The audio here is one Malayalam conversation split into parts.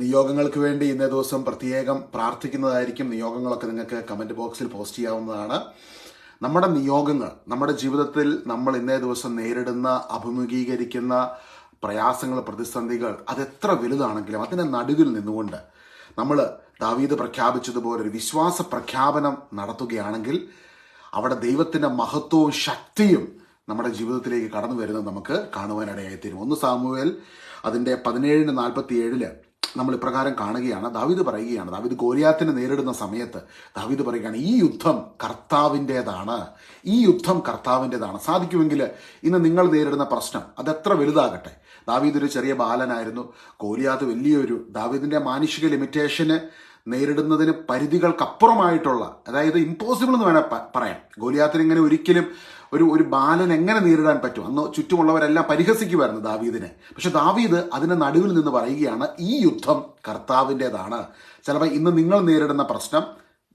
നിയോഗങ്ങൾക്ക് വേണ്ടി ഇന്നേ ദിവസം പ്രത്യേകം പ്രാർത്ഥിക്കുന്നതായിരിക്കും നിയോഗങ്ങളൊക്കെ നിങ്ങൾക്ക് കമന്റ് ബോക്സിൽ പോസ്റ്റ് ചെയ്യാവുന്നതാണ്. നമ്മുടെ നിയോഗങ്ങൾ നമ്മുടെ ജീവിതത്തിൽ നമ്മൾ ഇന്നേ ദിവസം നേരിടുന്ന അഭിമുഖീകരിക്കുന്ന പ്രയാസങ്ങൾ പ്രതിസന്ധികൾ അതെത്ര വലുതാണെങ്കിലും അതിന്റെ നടുവിൽ നിന്നുകൊണ്ട് നമ്മൾ ദാവീദ് പ്രഖ്യാപിച്ചതുപോലെ ഒരു വിശ്വാസ പ്രഖ്യാപനം നടത്തുകയാണെങ്കിൽ അവിടെ ദൈവത്തിന്റെ മഹത്വവും ശക്തിയും നമ്മുടെ ജീവിതത്തിലേക്ക് കടന്നു വരുന്നത് നമുക്ക് കാണുവാനിടയായി തീരും ഒന്ന് സാമുവേൽ അതിന്റെ പതിനേഴിന് നാൽപ്പത്തി ഏഴിൽ നമ്മൾ ഇപ്രകാരം കാണുകയാണ്. ദാവിദ് പറയുകയാണ്. ദാവിദ് ഗോലിയാത്തിനെ നേരിടുന്ന സമയത്ത് ദാവിദ് പറയുകയാണ് ഈ യുദ്ധം കർത്താവിന്റെതാണ് ഈ യുദ്ധം കർത്താവിന്റെതാണ് സാധിക്കുമെങ്കിൽ ഇന്ന് നിങ്ങൾ നേരിടുന്ന പ്രശ്നം അതെത്ര വലുതാകട്ടെ? ദാവീദ് ഒരു ചെറിയ ബാലനായിരുന്നു. ഗോലിയാത്ത് വലിയൊരു ദാവിദിന്റെ മാനുഷിക ലിമിറ്റേഷന് നേരിടുന്നതിന് പരിധികൾക്കപ്പുറമായിട്ടുള്ള അതായത് ഇമ്പോസിബിൾ എന്ന് വേണേൽ പറയാം. ഗോലിയാത്തിന് ഇങ്ങനെ ഒരിക്കലും ഒരു ഒരു ബാലൻ എങ്ങനെ നേരിടാൻ പറ്റും? അന്ന് ചുറ്റുമുള്ളവരെല്ലാം പരിഹസിക്കുമായിരുന്നു ദാവീദിനെ. പക്ഷെ ദാവീദ് അതിന്റെ നടുവിൽ നിന്ന് പറയുകയാണ് ഈ യുദ്ധം കർത്താവിന്റെതാണ് ചിലപ്പോൾ ഇന്ന് നിങ്ങൾ നേരിടുന്ന പ്രശ്നം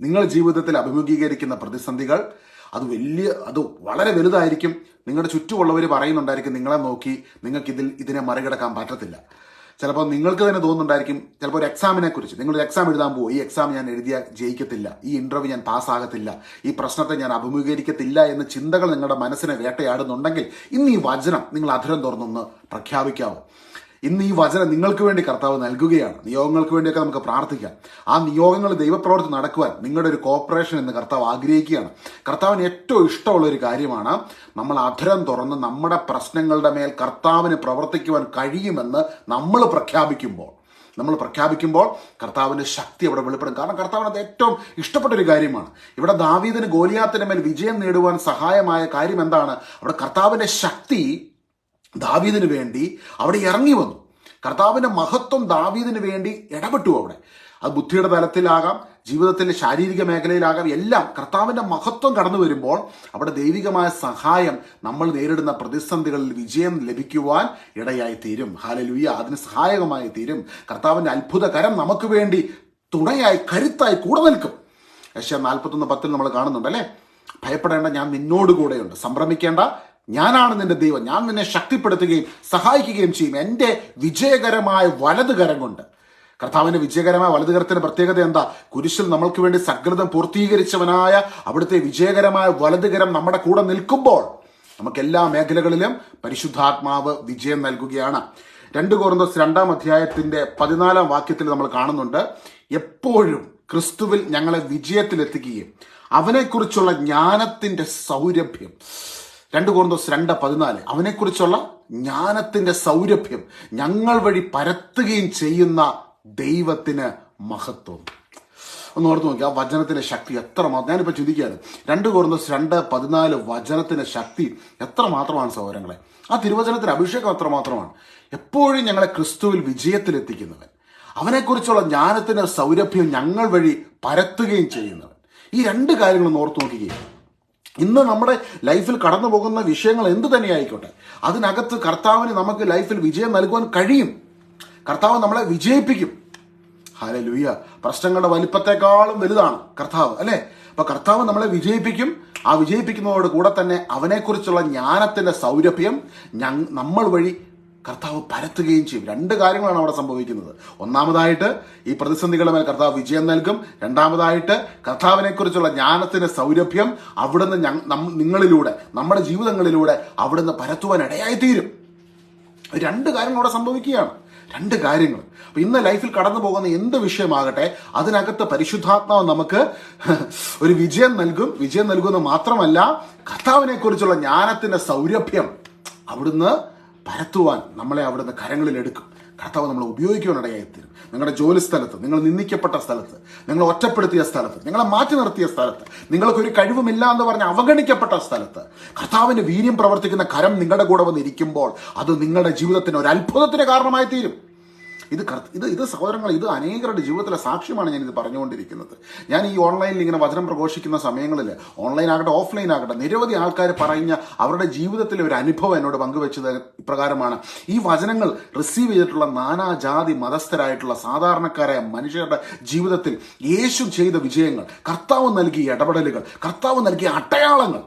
നിങ്ങൾ ജീവിതത്തിൽ അഭിമുഖീകരിക്കുന്ന പ്രതിസന്ധികൾ അത് വലിയ അത് വളരെ വലുതായിരിക്കും. നിങ്ങളുടെ ചുറ്റുമുള്ളവർ പറയുന്നുണ്ടായിരിക്കും നിങ്ങളെ നോക്കി നിങ്ങൾക്ക് ഇതിൽ ഇതിനെ മറികടക്കാൻ പറ്റത്തില്ല. ചിലപ്പോൾ നിങ്ങൾക്ക് തന്നെ തോന്നുന്നുണ്ടായിരിക്കും ചിലപ്പോൾ ഒരു എക്സാമിനെ കുറിച്ച് നിങ്ങൾ ഒരു എക്സാം എഴുതാൻ പോകും ഈ എക്സാം ഞാൻ എഴുതിയ ജയിക്കത്തില്ല. ഈ ഇന്റർവ്യൂ ഞാൻ പാസ്സാകത്തില്ല. ഈ പ്രശ്നത്തെ ഞാൻ അഭിമുഖീകരിക്കത്തില്ല എന്ന ചിന്തകൾ നിങ്ങളുടെ മനസ്സിനെ വേട്ടയാടുന്നുണ്ടെങ്കിൽ ഇന്ന് ഈ വചനം നിങ്ങൾ അധരം തുറന്നൊന്ന് പ്രഖ്യാപിക്കാവോ? ഇന്ന് ഈ വചനം നിങ്ങൾക്ക് വേണ്ടി കർത്താവ് നൽകുകയാണ്. നിയോഗങ്ങൾക്ക് വേണ്ടിയൊക്കെ നമുക്ക് പ്രാർത്ഥിക്കാം. ആ നിയോഗങ്ങൾ ദൈവപ്രവർത്തി നടക്കുവാൻ നിങ്ങളുടെ ഒരു കോപ്പറേഷൻ എന്ന് കർത്താവ് ആഗ്രഹിക്കുകയാണ്. കർത്താവിന് ഏറ്റവും ഇഷ്ടമുള്ള ഒരു കാര്യമാണ് നമ്മൾ അധരം തുറന്ന് നമ്മുടെ പ്രശ്നങ്ങളുടെ മേൽ കർത്താവിന് പ്രവർത്തിക്കുവാൻ കഴിയുമെന്ന് നമ്മൾ പ്രഖ്യാപിക്കുമ്പോൾ. നമ്മൾ പ്രഖ്യാപിക്കുമ്പോൾ കർത്താവിന്റെ ശക്തി അവിടെ വെളിപ്പെടും. കാരണം കർത്താവിന് അത് ഏറ്റവും ഇഷ്ടപ്പെട്ട ഒരു കാര്യമാണ്. ഇവിടെ ദാവീദിന് ഗോലിയാത്തിന് മേൽ വിജയം നേടുവാൻ സഹായമായ കാര്യം എന്താണ്? അവിടെ കർത്താവിന്റെ ശക്തി ദാവീദിന് വേണ്ടി അവിടെ ഇറങ്ങി വന്നു. കർത്താവിന്റെ മഹത്വം ദാവീദിന് വേണ്ടി ഇടപെട്ടു അവിടെ. അത് ബുദ്ധിയുടെ തലത്തിലാകാം ജീവിതത്തിന്റെ ശാരീരിക മേഖലയിലാകാം എല്ലാം കർത്താവിന്റെ മഹത്വം കടന്നു വരുമ്പോൾ അവിടെ ദൈവികമായ സഹായം നമ്മൾ നേരിടുന്ന പ്രതിസന്ധികളിൽ വിജയം ലഭിക്കുവാൻ ഇടയായി തീരും ഹാലലുയ്യ അതിന് സഹായകമായി തീരും കർത്താവിന്റെ അത്ഭുതകരം നമുക്ക് വേണ്ടി തുണയായി കരുത്തായി കൂടെ നിൽക്കും. യശ്യ നാൽപ്പത്തൊന്ന് പത്തിൽ നമ്മൾ കാണുന്നുണ്ട് അല്ലേ ഭയപ്പെടേണ്ട ഞാൻ നിന്നോട് കൂടെയുണ്ട് സംഭ്രമിക്കേണ്ട ഞാനാണ് നിന്റെ ദൈവം. ഞാൻ നിന്നെ ശക്തിപ്പെടുത്തുകയും സഹായിക്കുകയും ചെയ്യും. എന്റെ വിജയകരമായ വലത് കരം കൊണ്ട്. കർത്താവിന്റെ വിജയകരമായ വലതുകരത്തിന്റെ പ്രത്യേകത എന്താ? കുരിശിൽ നമ്മൾക്ക് വേണ്ടി സകൃതം പൂർത്തീകരിച്ചവനായ അവിടുത്തെ വിജയകരമായ വലതുകരം നമ്മുടെ കൂടെ നിൽക്കുമ്പോൾ നമുക്ക് എല്ലാ മേഖലകളിലും പരിശുദ്ധാത്മാവ് വിജയം നൽകുകയാണ്. രണ്ട് കോർന്തോസ് രണ്ടാം അധ്യായത്തിന്റെ പതിനാലാം വാക്യത്തിൽ നമ്മൾ കാണുന്നുണ്ട്. എപ്പോഴും ക്രിസ്തുവിൽ ഞങ്ങളെ വിജയത്തിലെത്തിക്കുകയും അവനെക്കുറിച്ചുള്ള ജ്ഞാനത്തിന്റെ സൗരഭ്യം രണ്ട് കോർന്തോസ് രണ്ട് പതിനാല്. അവനെക്കുറിച്ചുള്ള ജ്ഞാനത്തിന്റെ സൗരഭ്യം ഞങ്ങൾ വഴി പരത്തുകയും ചെയ്യുന്ന ദൈവത്തിന് മഹത്വം. ഒന്ന് ഓർത്ത് നോക്കി ആ വചനത്തിന്റെ ശക്തി എത്ര മാത്രം ഞാനിപ്പോൾ ചിന്തിക്കുകയാണ്. രണ്ട് കോർന്നസ് രണ്ട് പതിനാല് വചനത്തിന്റെ ശക്തി എത്ര മാത്രമാണ് സഹോദരങ്ങളെ ആ തിരുവചനത്തിന്റെ അഭിഷേകം എത്ര മാത്രമാണ്. എപ്പോഴും ഞങ്ങളെ ക്രിസ്തുവിൽ വിജയത്തിലെത്തിക്കുന്നവൻ. അവനെക്കുറിച്ചുള്ള ജ്ഞാനത്തിന്റെ സൗരഭ്യം ഞങ്ങൾ വഴി പരത്തുകയും ചെയ്യുന്നവൻ. ഈ രണ്ട് കാര്യങ്ങളും ഓർത്ത് നോക്കുകയും ഇന്ന് നമ്മുടെ ലൈഫിൽ കടന്നു പോകുന്ന വിഷയങ്ങൾ എന്ത് തന്നെയായിക്കോട്ടെ അതിനകത്ത് കർത്താവിന് നമുക്ക് ലൈഫിൽ വിജയം നൽകുവാൻ കഴിയും. കർത്താവ് നമ്മളെ വിജയിപ്പിക്കും. ഹാലെ ലൂയ പ്രശ്നങ്ങളുടെ വലിപ്പത്തെക്കാളും വലുതാണ് കർത്താവ് അല്ലേ? അപ്പൊ കർത്താവ് നമ്മളെ വിജയിപ്പിക്കും. ആ വിജയിപ്പിക്കുന്നതോട് കൂടെ തന്നെ അവനെക്കുറിച്ചുള്ള ജ്ഞാനത്തിന്റെ സൗരഭ്യം നമ്മൾ വഴി കർത്താവ് പരത്തുകയും ചെയ്യും. രണ്ട് കാര്യങ്ങളാണ് അവിടെ സംഭവിക്കുന്നത്. ഒന്നാമതായിട്ട് ഈ പ്രതിസന്ധികളുടെ മേൽ കർത്താവ് വിജയം നൽകും. രണ്ടാമതായിട്ട് കർത്താവിനെക്കുറിച്ചുള്ള ജ്ഞാനത്തിന്റെ സൗരഭ്യം അവിടുന്ന് നിങ്ങളിലൂടെ നമ്മുടെ ജീവിതങ്ങളിലൂടെ അവിടുന്ന് പരത്തുവാൻ ഇടയായിത്തീരും. രണ്ട് കാര്യങ്ങൾ അവിടെ സംഭവിക്കുകയാണ്. രണ്ട് കാര്യങ്ങൾ. അപ്പൊ ഇന്ന് ലൈഫിൽ കടന്നു പോകുന്ന എന്ത് വിഷയമാകട്ടെ അതിനകത്ത് പരിശുദ്ധാത്മാവ് നമുക്ക് ഒരു വിജയം നൽകും. വിജയം നൽകുന്ന മാത്രമല്ല കർത്താവിനെക്കുറിച്ചുള്ള ജ്ഞാനത്തിന്റെ സൗരഭ്യം അവിടുന്ന് പരത്തുവാൻ നമ്മളെ അവിടുന്ന് കരങ്ങളിൽ എടുക്കും. കർത്താവ് നമ്മളെ ഉപയോഗിക്കുവാനിടയായി തീരും. നിങ്ങളുടെ ജോലി സ്ഥലത്ത് നിങ്ങൾ നിന്ദിക്കപ്പെട്ട സ്ഥലത്ത് നിങ്ങൾ ഒറ്റപ്പെടുത്തിയ സ്ഥലത്ത് നിങ്ങളെ മാറ്റി നിർത്തിയ സ്ഥലത്ത് നിങ്ങൾക്കൊരു കഴിവുമില്ല എന്ന് പറഞ്ഞ് അവഗണിക്കപ്പെട്ട സ്ഥലത്ത് കർത്താവിന്റെ വീര്യം പ്രവർത്തിക്കുന്ന കരം നിങ്ങളുടെ കൂടെ വന്നിരിക്കുമ്പോൾ അത് നിങ്ങളുടെ ജീവിതത്തിന് ഒരു അത്ഭുതത്തിന് കാരണമായി തീരും. ഇത് ഇത് ഇത് സഹോദരങ്ങൾ ഇത് അനേകരുടെ ജീവിതത്തിലെ സാക്ഷ്യമാണ് ഞാൻ ഇത് പറഞ്ഞുകൊണ്ടിരിക്കുന്നത്. ഞാൻ ഈ ഓൺലൈനിൽ ഇങ്ങനെ വചനം പ്രഘോഷിക്കുന്ന സമയങ്ങളിൽ ഓൺലൈൻ ആകട്ടെ ഓഫ്ലൈൻ ആകട്ടെ നിരവധി ആൾക്കാർ പറഞ്ഞ അവരുടെ ജീവിതത്തിലെ ഒരു അനുഭവം എന്നോട് പങ്കുവെച്ചത് ഇപ്രകാരമാണ് ഈ വചനങ്ങൾ റിസീവ് ചെയ്തിട്ടുള്ള നാനാജാതി മതസ്ഥരായിട്ടുള്ള സാധാരണക്കാരായ മനുഷ്യരുടെ ജീവിതത്തിൽ യേശു ചെയ്ത വിജയങ്ങൾ കർത്താവ് നൽകിയ ഇടപെടലുകൾ കർത്താവ് നൽകിയ അടയാളങ്ങൾ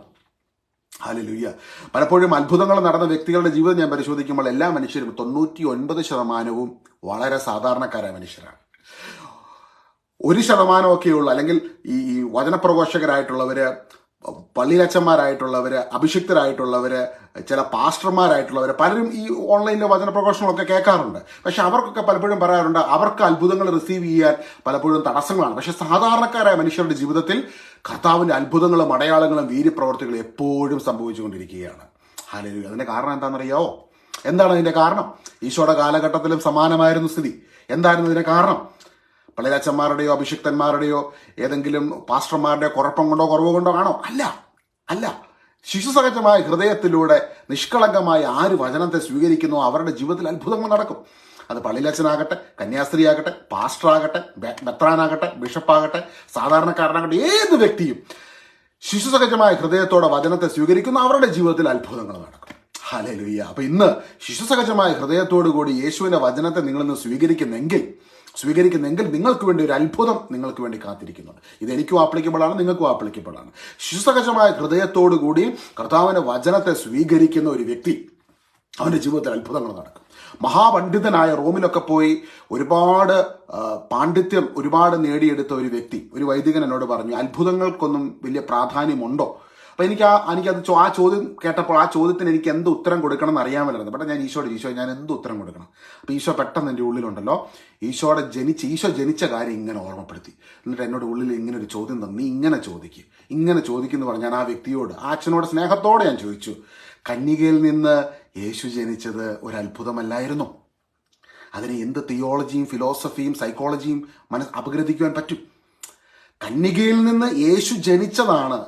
ഹാലലുയ്യ പലപ്പോഴും അത്ഭുതങ്ങൾ നടന്ന വ്യക്തികളുടെ ജീവിതം ഞാൻ പരിശോധിക്കുമ്പോൾ എല്ലാ മനുഷ്യരും തൊണ്ണൂറ്റി ഒൻപത് ശതമാനവും വളരെ സാധാരണക്കാരായ മനുഷ്യരാണ്. ഒരു ശതമാനമൊക്കെയുള്ള അല്ലെങ്കിൽ ഈ വചനപ്രഘോഷകരായിട്ടുള്ളവർ പള്ളിയിലച്ചന്മാരായിട്ടുള്ളവര് അഭിഷിക്തരായിട്ടുള്ളവര് ചില പാസ്റ്റർമാരായിട്ടുള്ളവര് പലരും ഈ ഓൺലൈനിലെ വചനപ്രഘോഷങ്ങളൊക്കെ കേൾക്കാറുണ്ട്. പക്ഷെ അവർക്കൊക്കെ പലപ്പോഴും പറയാറുണ്ട് അവർക്ക് അത്ഭുതങ്ങൾ റിസീവ് ചെയ്യാൻ പലപ്പോഴും തടസ്സങ്ങളാണ്. പക്ഷെ സാധാരണക്കാരായ മനുഷ്യരുടെ ജീവിതത്തിൽ കർത്താവിന്റെ അത്ഭുതങ്ങളും അടയാളങ്ങളും വീര്യപ്രവർത്തികളും എപ്പോഴും സംഭവിച്ചുകൊണ്ടിരിക്കുകയാണ്. ഹാലലു അതിന്റെ കാരണം എന്താണെന്നറിയാവോ എന്താണ് അതിന്റെ കാരണം? ഈശോയുടെ കാലഘട്ടത്തിലും സമാനമായിരുന്നു സ്ഥിതി. എന്തായിരുന്നു ഇതിന്റെ കാരണം? പള്ളിരാച്ചന്മാരുടെയോ അഭിഷിക്തന്മാരുടെയോ ഏതെങ്കിലും പാസ്റ്റർമാരുടെയോ കുഴപ്പം കൊണ്ടോ കുറവ് കൊണ്ടോ ആണോ? അല്ല. അല്ല. ശിശുസഹജമായ ഹൃദയത്തിലൂടെ നിഷ്കളങ്കമായി ആര് വചനത്തെ സ്വീകരിക്കുന്നു? അവരുടെ ജീവിതത്തിൽ അത്ഭുതങ്ങൾ നടക്കും. അത് പള്ളിയിലച്ഛനാകട്ടെ കന്യാസ്ത്രീ ആകട്ടെ പാസ്റ്റർ ആകട്ടെ മെത്രാനാകട്ടെ ബിഷപ്പാകട്ടെ സാധാരണക്കാരനാകട്ടെ ഏത് വ്യക്തിയും ശിശുസഹജമായ ഹൃദയത്തോടെ വചനത്തെ സ്വീകരിക്കുന്ന അവരുടെ ജീവിതത്തിൽ അത്ഭുതങ്ങൾ നടക്കും. ഹലലുയ്യ അപ്പൊ ഇന്ന് ശിശുസഹജമായ ഹൃദയത്തോടു കൂടി യേശുവിന്റെ വചനത്തെ നിങ്ങൾ ഇന്ന് സ്വീകരിക്കുന്നെങ്കിൽ സ്വീകരിക്കുന്നെങ്കിൽ നിങ്ങൾക്ക് വേണ്ടി ഒരു അത്ഭുതം നിങ്ങൾക്ക് വേണ്ടി കാത്തിരിക്കുന്നുണ്ട്. ഇത് എനിക്കും ആപ്ലിക്കബിൾ ആണ് നിങ്ങൾക്കും ആപ്ലിക്കബിൾ ആണ് ശിശുസഹജമായ ഹൃദയത്തോടു കൂടി കർത്താവിന്റെ വചനത്തെ സ്വീകരിക്കുന്ന ഒരു വ്യക്തി അവന്റെ ജീവിതത്തിൽ അത്ഭുതങ്ങൾ നടക്കും. മഹാപണ്ഡിതനായ റോമിലൊക്കെ പോയി ഒരുപാട് പാണ്ഡിത്യം ഒരുപാട് നേടിയെടുത്ത ഒരു വ്യക്തി. ഒരു വൈദികൻ എന്നോട് പറഞ്ഞു അത്ഭുതങ്ങൾക്കൊന്നും വലിയ പ്രാധാന്യമുണ്ടോ? അപ്പൊ എനിക്ക് ആ എനിക്കത് ആ ചോദ്യം കേട്ടപ്പോൾ ആ ചോദ്യത്തിന് എനിക്ക് എന്ത് ഉത്തരം കൊടുക്കണം എന്ന് അറിയാമല്ലായിരുന്നു പെട്ടെന്ന് ഞാൻ ഈശോയുടെ ഈശോ ഞാൻ എന്ത് ഉത്തരം കൊടുക്കണം? അപ്പൊ ഈശോ പെട്ടെന്ന് എന്റെ ഉള്ളിലുണ്ടല്ലോ ഈശോയുടെ ജനിച്ച് ഈശോ ജനിച്ച കാര്യം ഇങ്ങനെ ഓർമ്മപ്പെടുത്തി. എന്നിട്ട് എന്നോട് ഉള്ളിൽ ഇങ്ങനെ ഒരു ചോദ്യം തന്നു ഇങ്ങനെ ചോദിക്കുക ഇങ്ങനെ ചോദിക്കുന്നു പറഞ്ഞ് ഞാൻ ആ വ്യക്തിയോട് ആ അച്ഛനോട് സ്നേഹത്തോടെ ഞാൻ ചോദിച്ചു കന്യകയിൽ നിന്ന് യേശു ജനിച്ചത് ഒരു അത്ഭുതമല്ലായിരുന്നു അതിന് എന്ത് തിയോളജിയും ഫിലോസഫിയും സൈക്കോളജിയും മനസ് അപഗ്രഥിക്കുവാൻ പറ്റും? കന്യകയിൽ നിന്ന് യേശു ജനിച്ചതാണ്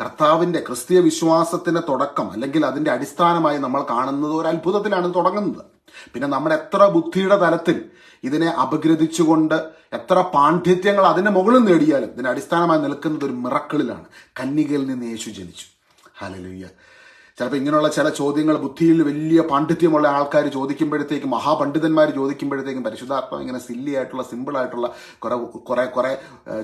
കർത്താവിന്റെ ക്രിസ്തീയ വിശ്വാസത്തിന്റെ തുടക്കം അല്ലെങ്കിൽ അതിന്റെ അടിസ്ഥാനമായി നമ്മൾ കാണുന്നത് ഒരു അത്ഭുതത്തിലാണ് തുടങ്ങുന്നത്. പിന്നെ നമ്മൾ എത്ര ബുദ്ധിയുടെ തലത്തിൽ ഇതിനെ അപഗ്രഥിച്ചുകൊണ്ട് എത്ര പാണ്ഡിത്യങ്ങൾ അതിന്റെ മുകളിൽ നേടിയാലും ഇതിനെ അടിസ്ഥാനമായി നിൽക്കുന്നത് ഒരു മിറക്കിളിലാണ് കന്യകയിൽ നിന്ന് യേശു ജനിച്ചു. ഹല്ലേലൂയ ചിലപ്പോൾ ഇങ്ങനെയുള്ള ചില ചോദ്യങ്ങൾ ബുദ്ധിയിൽ വലിയ പാണ്ഡിത്യമുള്ള ആൾക്കാർ ചോദിക്കുമ്പോഴത്തേക്കും മഹാപണ്ഡിതന്മാർ ചോദിക്കുമ്പോഴത്തേക്കും പരിശുദ്ധാത്മാവ് ഇങ്ങനെ സില്ലി ആയിട്ടുള്ള സിമ്പിൾ ആയിട്ടുള്ള കുറെ കുറെ കുറെ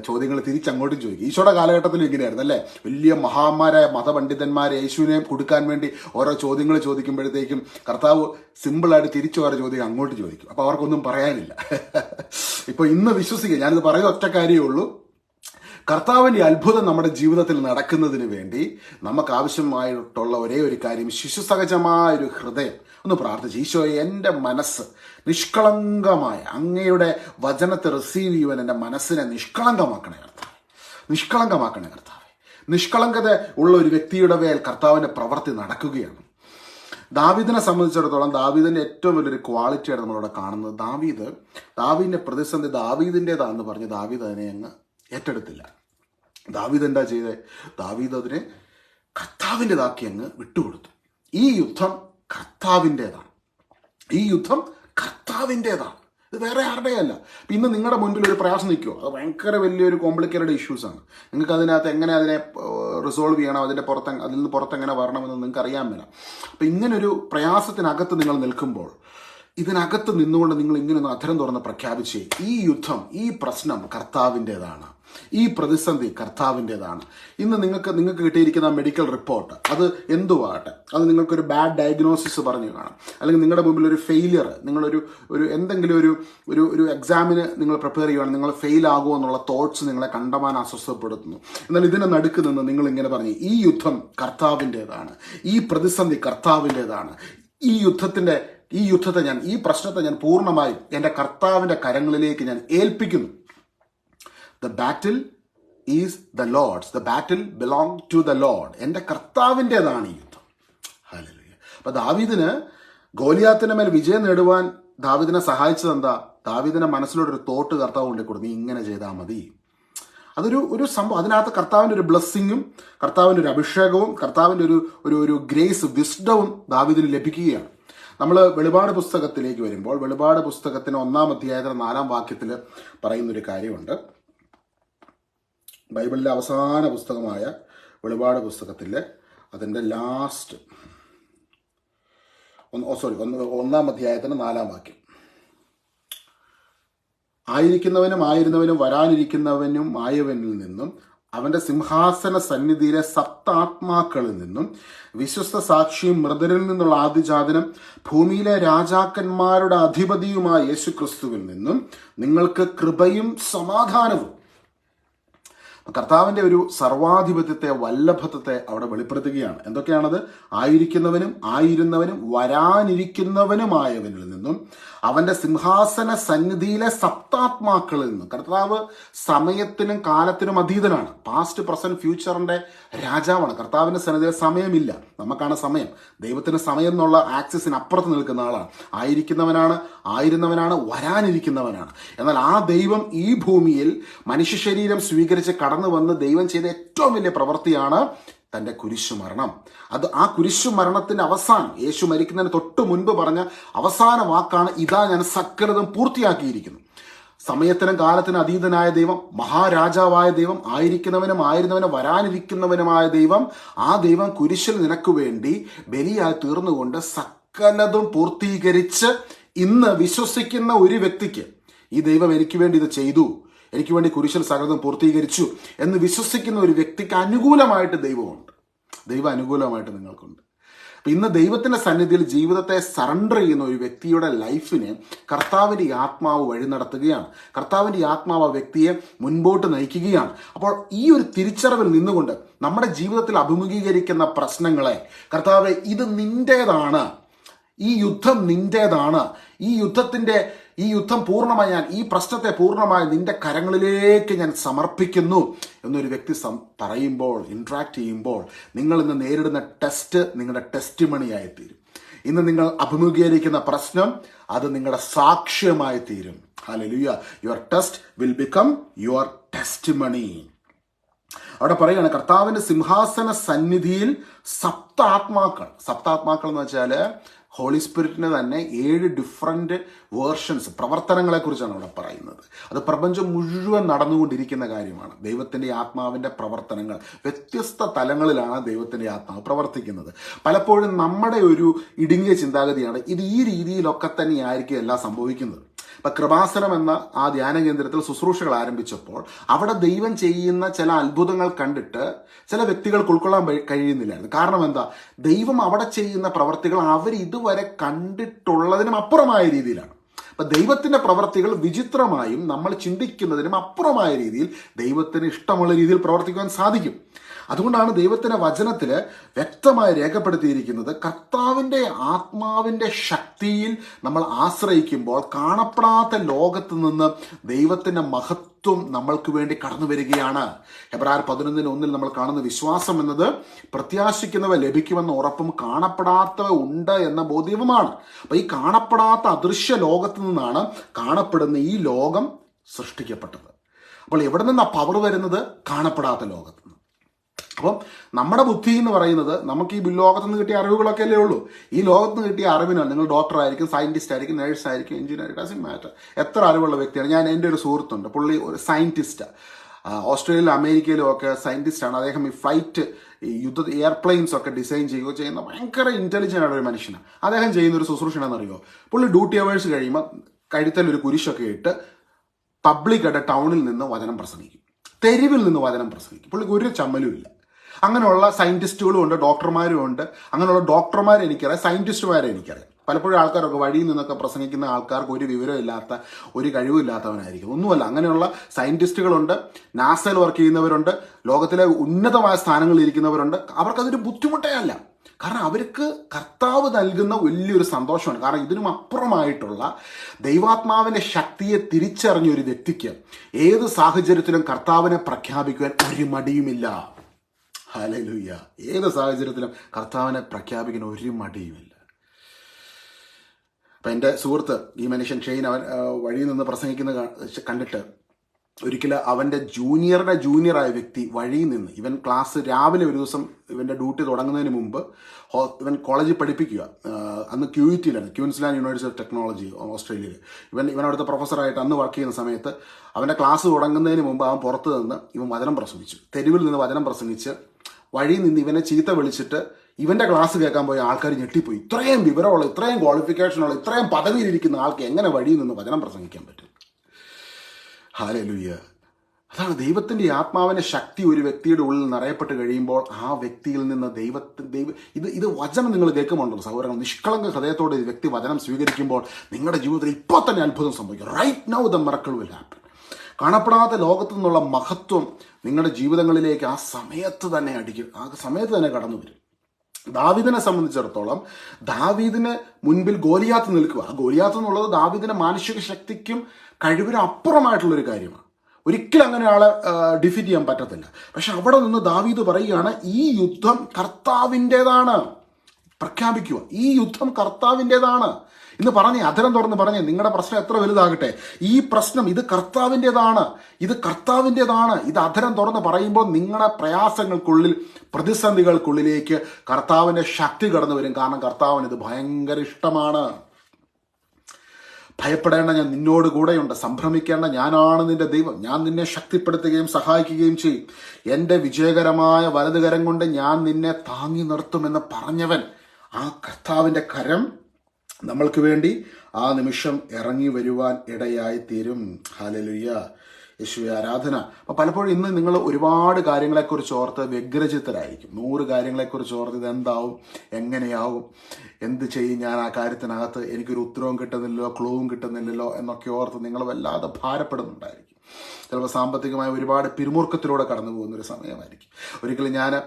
ചോദ്യങ്ങൾ തിരിച്ചങ്ങോട്ടും ചോദിക്കും. ഈശോയുടെ കാലഘട്ടത്തിലും ഇങ്ങനെയായിരുന്നു അല്ലേ? വലിയ മഹാന്മാരായ മതപണ്ഡിതന്മാർ യേശുവിനെ കൊടുക്കാൻ വേണ്ടി ഓരോ ചോദ്യങ്ങൾ ചോദിക്കുമ്പോഴത്തേക്കും കർത്താവ് സിമ്പിളായിട്ട് തിരിച്ചു ഓരോ ചോദ്യം അങ്ങോട്ട് ചോദിക്കും. അപ്പോൾ അവർക്കൊന്നും പറയാനില്ല. ഇപ്പോൾ ഇന്ന് വിശ്വസിക്കുക. ഞാനിത് പറയുന്ന ഒറ്റ കാര്യമേ ഉള്ളൂ. കർത്താവിന്റെ അത്ഭുതം നമ്മുടെ ജീവിതത്തിൽ നടക്കുന്നതിന് വേണ്ടി നമുക്ക് ആവശ്യമായിട്ടുള്ള ഒരേ ഒരു കാര്യം ശിശുസഹജമായ ഒരു ഹൃദയം. ഒന്ന് പ്രാർത്ഥിച്ചു ഈശോയെ എന്റെ മനസ്സ് നിഷ്കളങ്കമായ അങ്ങയുടെ വചനത്തെ റിസീവ് ചെയ്യുവാൻ എന്റെ മനസ്സിനെ നിഷ്കളങ്കമാക്കണേ കർത്താവ്. നിഷ്കളങ്കമാക്കണേ കർത്താവ്. നിഷ്കളങ്കത ഉള്ള ഒരു വ്യക്തിയുടെ മേൽ കർത്താവിന്റെ പ്രവൃത്തി നടക്കുകയാണ്. ദാവീദിനെ സംബന്ധിച്ചിടത്തോളം ദാവീദിന്റെ ഏറ്റവും വലിയൊരു ക്വാളിറ്റിയാണ് നമ്മളിവിടെ കാണുന്നത്. ദാവീദ് ദാവീദിന്റെ പ്രതിസന്ധി ദാവീദിന്റെതാണെന്ന് പറഞ്ഞ് ദാവീദ് അതിനെ അങ്ങ് ഏറ്റെടുത്തില്ല. ദാവീദ് എന്താ ചെയ്തത് ദാവീദ് അതിനെ കർത്താവിന്റെതാക്കി അങ്ങ് വിട്ടുകൊടുത്തു. ഈ യുദ്ധം കർത്താവിന്റെതാണ് ഈ യുദ്ധം കർത്താവിന്റെതാണ് ഇത് വേറെ ആരുടെയല്ല അപ്പൊ ഇന്ന് നിങ്ങളുടെ മുൻപിൽ ഒരു പ്രയാസം നിൽക്കുമോ അത് ഭയങ്കര വലിയൊരു കോംപ്ലിക്കേറ്റഡ് ഇഷ്യൂസ് ആണ്. നിങ്ങൾക്ക് അതിനകത്ത് എങ്ങനെ അതിനെ റിസോൾവ് ചെയ്യണം? അതിന്റെ പുറത്ത് അതിൽ നിന്ന് പുറത്ത് എങ്ങനെ വരണമെന്ന് നിങ്ങൾക്ക് അറിയാൻ മേല. അപ്പം ഇങ്ങനൊരു പ്രയാസത്തിനകത്ത് നിങ്ങൾ നിൽക്കുമ്പോൾ ഇതിനകത്ത് നിന്നുകൊണ്ട് നിങ്ങൾ ഇങ്ങനെ ഒന്ന് അധരം തുറന്ന് പ്രഖ്യാപിച്ച് ഈ യുദ്ധം ഈ പ്രശ്നം കർത്താവിന്റെതാണ് ഈ പ്രതിസന്ധി കർത്താവിന്റെതാണ് ഇന്ന് നിങ്ങൾക്ക് നിങ്ങൾക്ക് കിട്ടിയിരിക്കുന്ന മെഡിക്കൽ റിപ്പോർട്ട് അത് എന്തുവാകട്ടെ? അത് നിങ്ങൾക്കൊരു ബാഡ് ഡയഗ്നോസിസ് പറഞ്ഞു കാണാം. അല്ലെങ്കിൽ നിങ്ങളുടെ മുമ്പിൽ ഒരു ഫെയിലിയർ നിങ്ങളൊരു ഒരു എന്തെങ്കിലും ഒരു ഒരു ഒരു എക്സാമിന് നിങ്ങൾ പ്രിപ്പയർ ചെയ്യുകയാണ് നിങ്ങൾ ഫെയിൽ ആകുമോ എന്നുള്ള തോട്ട്സ് നിങ്ങളെ കണ്ടമാൻ അസ്വസ്ഥപ്പെടുത്തുന്നു. എന്നാൽ ഇതിനെ നടുക്ക് നിന്ന് നിങ്ങൾ ഇങ്ങനെ പറഞ്ഞു ഈ യുദ്ധം കർത്താവിന്റെതാണ് ഈ പ്രതിസന്ധി കർത്താവിന്റെതാണ് ഈ യുദ്ധത്തിന്റെ ഈ യുദ്ധത്തെ ഞാൻ ഈ പ്രശ്നത്തെ ഞാൻ പൂർണമായും എന്റെ കർത്താവിന്റെ കരങ്ങളിലേക്ക് ഞാൻ ഏൽപ്പിക്കുന്നു. The battle is the Lord's the battle belong to the Lord എന്റെ കർത്താവിന്റെതാണ് ഈ യുദ്ധം. ഹല്ലേലൂയ അപ്പൊ ദാവീദിന് ഗോലിയാത്തിന് മേൽ വിജയം നേടുവാൻ ദാവിദിനെ സഹായിച്ചത് എന്താ? ദാവിദിനെ മനസ്സിലൂടെ ഒരു തോട്ട് കർത്താവ് കൊണ്ടേ കൊടുത്തു. നീ ഇങ്ങനെ ചെയ്താൽ മതി. അതൊരു ഒരു സംഭവം. അതിനകത്ത് കർത്താവിന്റെ ഒരു ബ്ലെസ്സിങ്ങും കർത്താവിന്റെ ഒരു അഭിഷേകവും കർത്താവിന്റെ ഒരു ഒരു ഒരു ഗ്രേസ് വിസ്ഡവും ദാവിദിന് ലഭിക്കുകയാണ്. നമ്മൾ വെളിപാട് പുസ്തകത്തിലേക്ക് വരുമ്പോൾ വെളിപാട് പുസ്തകത്തിന് ഒന്നാം അധ്യായത്തിന് നാലാം വാക്യത്തിൽ പറയുന്നൊരു കാര്യമുണ്ട്. ബൈബിളിലെ അവസാന പുസ്തകമായ വെളിപാട് പുസ്തകത്തിലെ അതിന്റെ ലാസ്റ്റ് സോറി ഒന്ന് ഒന്നാം അധ്യായത്തിന് നാലാം വാക്യം. ആയിരിക്കുന്നവനും ആയിരുന്നവനും വരാനിരിക്കുന്നവനും ആയവനിൽ നിന്നും അവന്റെ സിംഹാസന സന്നിധിയിലെ സപ്താത്മാക്കളിൽ നിന്നും വിശ്വസ്ത സാക്ഷിയും മൃതരിൽ നിന്നുള്ള ആദിജാതനം ഭൂമിയിലെ രാജാക്കന്മാരുടെ അധിപതിയുമായ യേശു ക്രിസ്തുവിൽ നിന്നും നിങ്ങൾക്ക് കൃപയും സമാധാനവും കർത്താവിന്റെ ഒരു സർവാധിപത്യത്തെ വല്ലഭത്വത്തെ അവിടെ വെളിപ്പെടുത്തുകയാണ്. എന്തൊക്കെയാണത്? ആയിരിക്കുന്നവനും ആയിരുന്നവനും വരാനിരിക്കുന്നവനുമായവനിൽ നിന്നും അവന്റെ സിംഹാസന സന്നിധിയിലെ സപ്താത്മാക്കളിൽ നിന്ന്. കർത്താവ് സമയത്തിനും കാലത്തിനും അതീതനാണ്. പാസ്റ്റ് പ്രസന്റ് ഫ്യൂച്ചറിന്റെ രാജാവാണ്. കർത്താവിന്റെ സന്നിധിയിൽ സമയമില്ല. നമുക്കാണ് സമയം. ദൈവത്തിന് സമയം എന്നുള്ള ആക്സിസിന് അപ്പുറത്ത് നിൽക്കുന്ന ആളാണ്. ആയിരിക്കുന്നവനാണ് ആയിരുന്നവനാണ് വരാനിരിക്കുന്നവനാണ്. എന്നാൽ ആ ദൈവം ഈ ഭൂമിയിൽ മനുഷ്യ ശരീരം സ്വീകരിച്ച് കടന്നു വന്ന് ദൈവം ചെയ്ത ഏറ്റവും വലിയ പ്രവൃത്തിയാണ് തന്റെ കുരിശു മരണം അത് ആ കുരിശു മരണത്തിന്റെ അവസാനം യേശു മരിക്കുന്നതിന് തൊട്ട് മുൻപ് പറഞ്ഞ അവസാന വാക്കാണ് ഇതാ ഞാൻ സകലതും പൂർത്തിയാക്കിയിരിക്കുന്നു. സമയത്തിനും കാലത്തിനും അതീതനായ ദൈവം മഹാരാജാവായ ദൈവം ആയിരിക്കുന്നവനും ആയിരുന്നവനും വരാനിരിക്കുന്നവനുമായ ദൈവം ആ ദൈവം കുരിശിൽ നിനക്ക് വേണ്ടി ബലിയായി തീർന്നുകൊണ്ട് സകലതും പൂർത്തീകരിച്ച് ഇന്ന് വിശ്വസിക്കുന്ന ഒരു വ്യക്തിക്ക് ഈ ദൈവം എനിക്ക് വേണ്ടി ഇത് ചെയ്തു. എനിക്ക് വേണ്ടി കുരിശിൽ സകലതും പൂർത്തീകരിച്ചു എന്ന് വിശ്വസിക്കുന്ന ഒരു വ്യക്തിക്ക് അനുകൂലമായിട്ട് ദൈവമുണ്ട്. ദൈവം അനുകൂലമായിട്ട് നിങ്ങൾക്കുണ്ട്. അപ്പൊ ഇന്ന് ദൈവത്തിന്റെ സന്നിധിയിൽ ജീവിതത്തെ സറണ്ടർ ചെയ്യുന്ന ഒരു വ്യക്തിയുടെ ലൈഫിനെ കർത്താവിന്റെ ആത്മാവ് വഴി നടത്തുകയാണ്. കർത്താവിന്റെ ഈ ആത്മാവ് ആ വ്യക്തിയെ മുൻപോട്ട് നയിക്കുകയാണ്. അപ്പോൾ ഈ ഒരു തിരിച്ചറിവിൽ നിന്നുകൊണ്ട് നമ്മുടെ ജീവിതത്തിൽ അഭിമുഖീകരിക്കുന്ന പ്രശ്നങ്ങളെ കർത്താവ് ഇത് നിന്റേതാണ്. ഈ യുദ്ധം നിന്റേതാണ്. ഈ യുദ്ധത്തിന്റെ ഈ യുദ്ധം പൂർണമായി ഞാൻ ഈ പ്രശ്നത്തെ പൂർണമായി നിന്റെ കരങ്ങളിലേക്ക് ഞാൻ സമർപ്പിക്കുന്നു എന്നൊരു വ്യക്തി പറയുമ്പോൾ ഇൻട്രാക്ട് ചെയ്യുമ്പോൾ നിങ്ങൾ ഇന്ന് നേരിടുന്ന ടെസ്റ്റ് നിങ്ങളുടെ ടെസ്റ്റ് മണിയായി തീരും. ഇന്ന് നിങ്ങൾ അഭിമുഖീകരിക്കുന്ന പ്രശ്നം അത് നിങ്ങളുടെ സാക്ഷ്യമായി തീരും. Hallelujah your test will become your testimony അവിടെ പറയുകയാണ് കർത്താവിന്റെ സിംഹാസന സന്നിധിയിൽ സപ്താത്മാക്കൾ. സപ്താത്മാക്കൾ എന്ന് വെച്ചാൽ ഹോളി സ്പിരിറ്റിന് തന്നെ ഏഴ് ഡിഫറെന്റ് വേർഷൻസ് പ്രവർത്തനങ്ങളെക്കുറിച്ചാണ് അവിടെ പറയുന്നത്. അത് പ്രപഞ്ചം മുഴുവൻ നടന്നുകൊണ്ടിരിക്കുന്ന കാര്യമാണ്. ദൈവത്തിന്റെ ആത്മാവിന്റെ പ്രവർത്തനങ്ങൾ. വ്യത്യസ്ത തലങ്ങളിലാണ് ദൈവത്തിന്റെ ആത്മാവ് പ്രവർത്തിക്കുന്നത്. പലപ്പോഴും നമ്മുടെ ഒരു ഇടുങ്ങിയ ചിന്താഗതിയാണ് ഇത് ഈ രീതിയിലൊക്കെ തന്നെയായിരിക്കും എല്ലാം സംഭവിക്കുന്നത്. ഇപ്പൊ കൃപാസനം എന്ന ആ ധ്യാന കേന്ദ്രത്തിൽ ശുശ്രൂഷകൾ ആരംഭിച്ചപ്പോൾ അവിടെ ദൈവം ചെയ്യുന്ന ചില അത്ഭുതങ്ങൾ കണ്ടിട്ട് ചില വ്യക്തികൾക്ക് ഉൾക്കൊള്ളാൻ കഴിയുന്നില്ലായിരുന്നു. കാരണം എന്താ? ദൈവം അവിടെ ചെയ്യുന്ന പ്രവർത്തികൾ അവർ ഇതുവരെ കണ്ടിട്ടുള്ളതിനും അപ്പുറമായ രീതിയിലാണ്. അപ്പൊ ദൈവത്തിന്റെ പ്രവർത്തികൾ വിചിത്രമായും നമ്മൾ ചിന്തിക്കുന്നതിനും അപ്പുറമായ രീതിയിൽ ദൈവത്തിന് ഇഷ്ടമുള്ള രീതിയിൽ പ്രവർത്തിക്കുവാൻ സാധിക്കും. അതുകൊണ്ടാണ് ദൈവത്തിന്റെ വചനത്തിൽ വ്യക്തമായി രേഖപ്പെടുത്തിയിരിക്കുന്നത് കർത്താവിന്റെ ആത്മാവിന്റെ ശക്തിയിൽ നമ്മൾ ആശ്രയിക്കുമ്പോൾ കാണപ്പെടാത്ത ലോകത്ത് നിന്ന് ദൈവത്തിന്റെ മഹത്വം നമ്മൾക്ക് വേണ്ടി കടന്നു വരികയാണ്. ഹെബ്രാർ പതിനൊന്നിന് ഒന്നിൽ നമ്മൾ കാണുന്ന വിശ്വാസം എന്നത് പ്രത്യാശിക്കുന്നവ ലഭിക്കുമെന്ന ഉറപ്പും കാണപ്പെടാത്തവ ഉണ്ട് എന്ന ബോധ്യവുമാണ്. അപ്പൊ ഈ കാണപ്പെടാത്ത അദൃശ്യ ലോകത്തു നിന്നാണ് കാണപ്പെടുന്ന ഈ ലോകം സൃഷ്ടിക്കപ്പെട്ടത്. അപ്പോൾ എവിടെ നിന്നാണ് പവർ വരുന്നത്? കാണപ്പെടാത്ത ലോകത്ത് നിന്ന് അപ്പം നമ്മുടെ ബുദ്ധി എന്ന് പറയുന്നത് നമുക്ക് ഈ ലോകത്ത് നിന്ന് കിട്ടിയ അറിവുകളൊക്കെ അല്ലേ ഉള്ളൂ? ഈ ലോകത്ത് നിന്ന് കിട്ടിയ അറിവിനാണ് നിങ്ങൾ ഡോക്ടർ ആയിരിക്കും സയന്റിസ്റ്റ് ആയിരിക്കും നേഴ്സ് ആയിരിക്കും എഞ്ചിനീയർ ഡസൻ മാറ്റർ എത്ര അറിവുള്ള വ്യക്തിയാണ്. ഞാൻ എന്റെ ഒരു സുഹൃത്തുണ്ട് പുള്ളി ഒരു സയന്റിസ്റ്റ് ഓസ്ട്രേലിയയിലും അമേരിക്കയിലും ഒക്കെ സയന്റിസ്റ്റ് ആണ്. അദ്ദേഹം ഈ ഫ്ലൈറ്റ് യുദ്ധ എയർപ്ലെയിൻസ് ഒക്കെ ഡിസൈൻ ചെയ്യുകയോ ചെയ്യുന്ന ഭയങ്കര ഇന്റലിജന്റ് ആയ ഒരു മനുഷ്യനാണ്. അദ്ദേഹം ചെയ്യുന്ന ഒരു ശുശ്രൂഷണെന്നറിയോ പുള്ളി ഡ്യൂട്ടി അവേഴ്സ് കഴിയുമ്പോൾ കഴുത്തൽ ഒരു കുരിശൊക്കെ ഇട്ട് പബ്ലിക്കായിട്ട് ടൗണിൽ നിന്ന് വചനം പ്രസംഗിക്കും. തെരുവിൽ നിന്ന് വചനം പ്രസംഗിക്കും. പുള്ളിക്ക് ഒരു ചമ്മലും ഇല്ല. അങ്ങനെയുള്ള സയന്റിസ്റ്റുകളും ഉണ്ട് ഡോക്ടർമാരും ഉണ്ട്. അങ്ങനെയുള്ള ഡോക്ടർമാരെ എനിക്കറിയാം സയന്റിസ്റ്റുമാരെ എനിക്കറിയാം. പലപ്പോഴും ആൾക്കാരൊക്കെ വഴിയിൽ നിന്നൊക്കെ പ്രസംഗിക്കുന്ന ആൾക്കാർക്ക് ഒരു വിവരമില്ലാത്ത ഒരു കഴിവില്ലാത്തവനായിരിക്കും. ഒന്നുമല്ല അങ്ങനെയുള്ള സയന്റിസ്റ്റുകളുണ്ട് നാസയിൽ വർക്ക് ചെയ്യുന്നവരുണ്ട് ലോകത്തിലെ ഉന്നതമായ സ്ഥാനങ്ങളിൽ ഇരിക്കുന്നവരുണ്ട്. അവർക്കതൊരു ബുദ്ധിമുട്ടേ അല്ല കാരണം അവർക്ക് കർത്താവ് നൽകുന്ന വലിയൊരു സന്തോഷമാണ്. കാരണം ഇതിനും അപ്പുറമായിട്ടുള്ള ദൈവാത്മാവിന്റെ ശക്തിയെ തിരിച്ചറിഞ്ഞ ഒരു വ്യക്തിക്ക് ഏത് സാഹചര്യത്തിലും കർത്താവിനെ പ്രഖ്യാപിക്കുവാൻ ഒരു മടിയുമില്ല. ഹല്ലേലൂയ. ഏത് സാഹചര്യത്തിലും കർത്താവിനെ പ്രഖ്യാപിക്കുന്ന ഒരു മടിയുമില്ല. അപ്പം എന്റെ സുഹൃത്ത് ഈ മനുഷ്യൻ ഷെയ്ൻ അവൻ വഴിയിൽ നിന്ന് പ്രസംഗിക്കുന്നത് കണ്ടിട്ട് ഒരിക്കലും അവന്റെ ജൂനിയറുടെ ജൂനിയറായ വ്യക്തി വഴിയിൽ നിന്ന് ഇവൻ ക്ലാസ് രാവിലെ ഒരു ദിവസം ഇവന്റെ ഡ്യൂട്ടി തുടങ്ങുന്നതിന് മുമ്പ് ഇവൻ കോളേജിൽ പഠിപ്പിക്കുക. അന്ന് ക്യൂറ്റിയിലാണ് ക്യൂൻസ്ലാൻഡ് യൂണിവേഴ്സിറ്റി ഓഫ് ടെക്നോളജി ഓസ്ട്രേലിയയിൽ ഇവൻ ഇവൻ അവിടുത്തെ പ്രൊഫസറായിട്ട് അന്ന് വർക്ക് ചെയ്യുന്ന സമയത്ത് അവന്റെ ക്ലാസ് തുടങ്ങുന്നതിന് മുമ്പ് അവൻ പുറത്ത് നിന്ന് ഇവൻ വചനം പ്രസംഗിച്ചു. തെരുവിൽ നിന്ന് വചനം പ്രസംഗിച്ച് വഴിയിൽ നിന്ന് ഇവനെ ചീത്ത വിളിച്ചിട്ട് ഇവന്റെ ക്ലാസ് കേൾക്കാൻ പോയ ആൾക്കാർ ഞെട്ടിപ്പോയി. ഇത്രയും വിവരമുള്ള ഇത്രയും ക്വാളിഫിക്കേഷനുള്ള ഇത്രയും പദവിയിലിരിക്കുന്ന ആൾക്ക് എങ്ങനെ വഴിയിൽ നിന്ന് വചനം പ്രസംഗിക്കാൻ പറ്റും? ഹാലലുയ്യ അതാണ് ദൈവത്തിന്റെ ആത്മാവിന്റെ ശക്തി ഒരു വ്യക്തിയുടെ ഉള്ളിൽ നിറയപ്പെട്ട് കഴിയുമ്പോൾ ആ വ്യക്തിയിൽ നിന്ന് ദൈവത്തിൽ ദൈവ ഇത് ഇത് വചനം നിങ്ങൾ കേൾക്കുമുണ്ടല്ലോ സഹോദരങ്ങൾ നിഷ്കളങ്ക ഹൃദയത്തോടെ വ്യക്തി വചനം സ്വീകരിക്കുമ്പോൾ നിങ്ങളുടെ ജീവിതത്തിൽ ഇപ്പോൾ തന്നെ അത്ഭുതം സംഭവിക്കും. Right now the miracle will happen കാണപ്പെടാത്ത ലോകത്തു നിന്നുള്ള മഹത്വം നിങ്ങളുടെ ജീവിതങ്ങളിലേക്ക് ആ സമയത്ത് തന്നെ അടിക്കും. ആ സമയത്ത് തന്നെ കടന്നു വരും ദാവീദിനെ സംബന്ധിച്ചിടത്തോളം ദാവീദിന് മുൻപിൽ ഗോലിയാത്ത് നിൽക്കുക. ആ ഗോലിയാത്ത് എന്നുള്ളത് ദാവീദിന്റെ മാനുഷിക ശക്തിക്കും കഴിവിനും അപ്പുറമായിട്ടുള്ള ഒരു കാര്യമാണ്. ഒരിക്കലും അങ്ങനെ ആളെ ഡിഫീറ്റ് ചെയ്യാൻ പറ്റത്തില്ല. പക്ഷെ അവിടെ നിന്ന് ദാവീദ് പറയുകയാണ് ഈ യുദ്ധം കർത്താവിന്റെതാണ് പ്രഖ്യാപിക്കുക. ഈ യുദ്ധം കർത്താവിന്റെതാണ് ഇന്ന് പറഞ്ഞേ അധരം തുറന്ന് പറഞ്ഞേ നിങ്ങളുടെ പ്രശ്നം എത്ര വലുതാകട്ടെ ഈ പ്രശ്നം ഇത് കർത്താവിന്റെതാണ് ഇത് കർത്താവിന്റെതാണ് ഇത് അധരം തുറന്ന് പറയുമ്പോൾ നിങ്ങളുടെ പ്രയാസങ്ങൾക്കുള്ളിൽ പ്രതിസന്ധികൾക്കുള്ളിലേക്ക് കർത്താവിന്റെ ശക്തി കടന്നു വരും. കാരണം കർത്താവിന് ഇത് ഭയങ്കര ഇഷ്ടമാണ്. ഭയപ്പെടേണ്ട ഞാൻ നിന്നോട് കൂടെയുണ്ട്. സംഭ്രമിക്കേണ്ട ഞാനാണ് നിന്റെ ദൈവം. ഞാൻ നിന്നെ ശക്തിപ്പെടുത്തുകയും സഹായിക്കുകയും ചെയ്യും. എന്റെ വിജയകരമായ വലതുകരം കൊണ്ട് ഞാൻ നിന്നെ താങ്ങി നിർത്തുമെന്ന് പറഞ്ഞവൻ ആ കർത്താവിന്റെ കരം നമ്മൾക്ക് വേണ്ടി ആ നിമിഷം ഇറങ്ങി വരുവാൻ ഇടയായി തീരും. ഹാലലുയ്യ യേശുവെ ആരാധന. അപ്പൊ പലപ്പോഴും ഇന്ന് നിങ്ങൾ ഒരുപാട് കാര്യങ്ങളെക്കുറിച്ച് ഓർത്ത് വ്യഗ്രചിത്തരായിരിക്കും. നൂറ് കാര്യങ്ങളെക്കുറിച്ച് ഓർത്ത് ഇതെന്താവും എങ്ങനെയാവും എന്ത് ചെയ്യും ഞാൻ ആ കാര്യത്തിനകത്ത് എനിക്കൊരു ഉത്തരവും കിട്ടുന്നില്ലല്ലോ ക്ലൂവും കിട്ടുന്നില്ലല്ലോ എന്നൊക്കെ ഓർത്ത് നിങ്ങൾ വല്ലാതെ ഭാരപ്പെടുന്നുണ്ടായിരിക്കും. ചിലപ്പോൾ സാമ്പത്തികമായ ഒരുപാട് പിരിമുറുക്കത്തിലൂടെ കടന്നു പോകുന്നൊരു സമയമായിരിക്കും. ഒരിക്കലും ഞാൻ